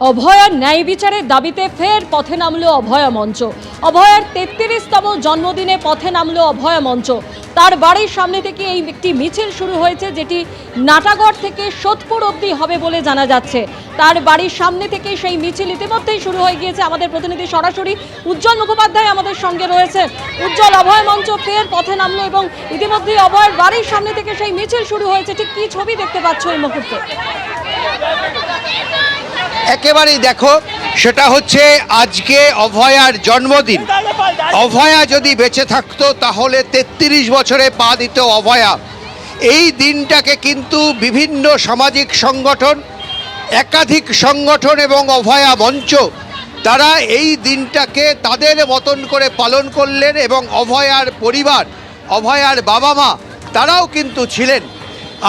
অভয়ার ন্যায় বিচারের দাবিতে ফের পথে নামলো অভয়া মঞ্চ। অভয়ার তেত্রিশতম জন্মদিনে পথে নামলো অভয়া মঞ্চ। তার বাড়ির সামনে থেকে এই একটি মিছিল শুরু হয়েছে, যেটি নাটাগড় থেকে সোদপুর অবধি হবে বলে জানা যাচ্ছে। তার বাড়ির সামনে থেকে সেই মিছিল ইতিমধ্যেই শুরু হয়ে গিয়েছে। আমাদের প্রতিনিধি সরাসরি উজ্জ্বল মুখোপাধ্যায় আমাদের সঙ্গে রয়েছে উজ্জ্বল, অভয় মঞ্চ ফের পথে নামলো এবং ইতিমধ্যেই অভয়ের বাড়ির সামনে থেকে সেই মিছিল শুরু হয়েছে। ঠিক কি ছবি দেখতে পাচ্ছ এই মুহূর্তে? একেবারেই দেখো, সেটা হচ্ছে আজকে অভয়ার জন্মদিন। অভয়া যদি বেঁচে থাকতো, তাহলে তেত্রিশ বছরে পা দিত অভয়া। এই দিনটাকে কিন্তু বিভিন্ন সামাজিক সংগঠন, একাধিক সংগঠন এবং অভয়া মঞ্চ, তারা এই দিনটাকে তাদের মতন করে পালন করলেন এবং অভয়ার পরিবার, অভয়ার বাবা মা তারাও কিন্তু ছিলেন।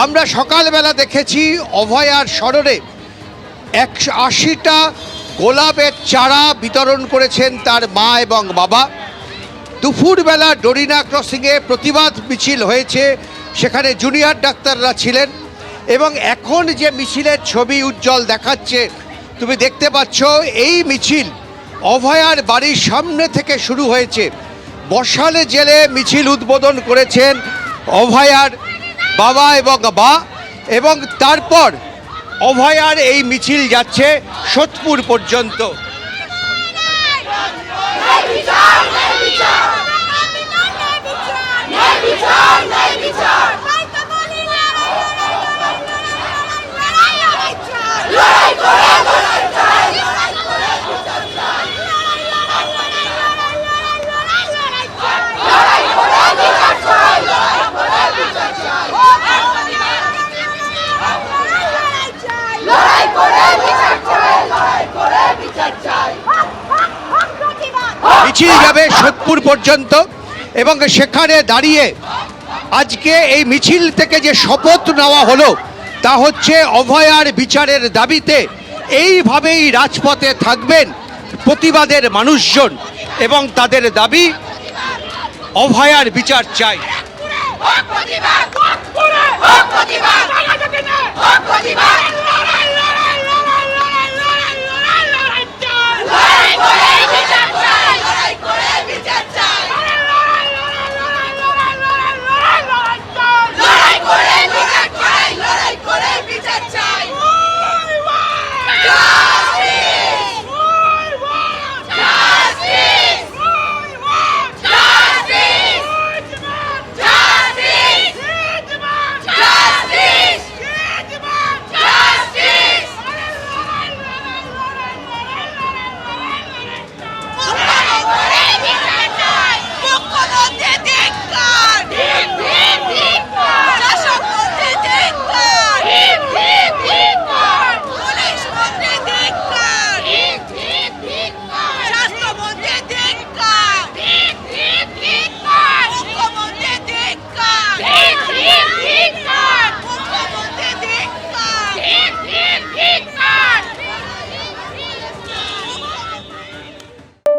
আমরা সকালবেলা দেখেছি অভয়ার স্মরণে একশো আশিটা গোলাপের চারা বিতরণ করেছেন তার মা এবং বাবা। দুপুরবেলা ডরিনা ক্রসিংয়ে প্রতিবাদ মিছিল হয়েছে, সেখানে জুনিয়র ডাক্তাররা ছিলেন এবং এখন যে মিছিলের ছবি উজ্জ্বল দেখাচ্ছে, তুমি দেখতে পাচ্ছ এই মিছিল অভয়ার বাড়ির সামনে থেকে শুরু হয়েছে। বসালে জেলে মিছিল উদ্বোধন করেছেন অভয়ার বাবা এবং মা এবং তারপর অভয়ার এই মিছিল যাচ্ছে সোদপুর পর্যন্ত মিছিল যাবে সোদপুর পর্যন্ত এবং সেখানে দাঁড়িয়ে আজকে এই মিছিল থেকে যে শপথ নেওয়া হলো তা হচ্ছে অভয়ার বিচারের দাবিতে এইভাবেই রাজপথে থাকবেন প্রতিবাদের মানুষজন এবং তাদের দাবি অভয়ার বিচার চাই।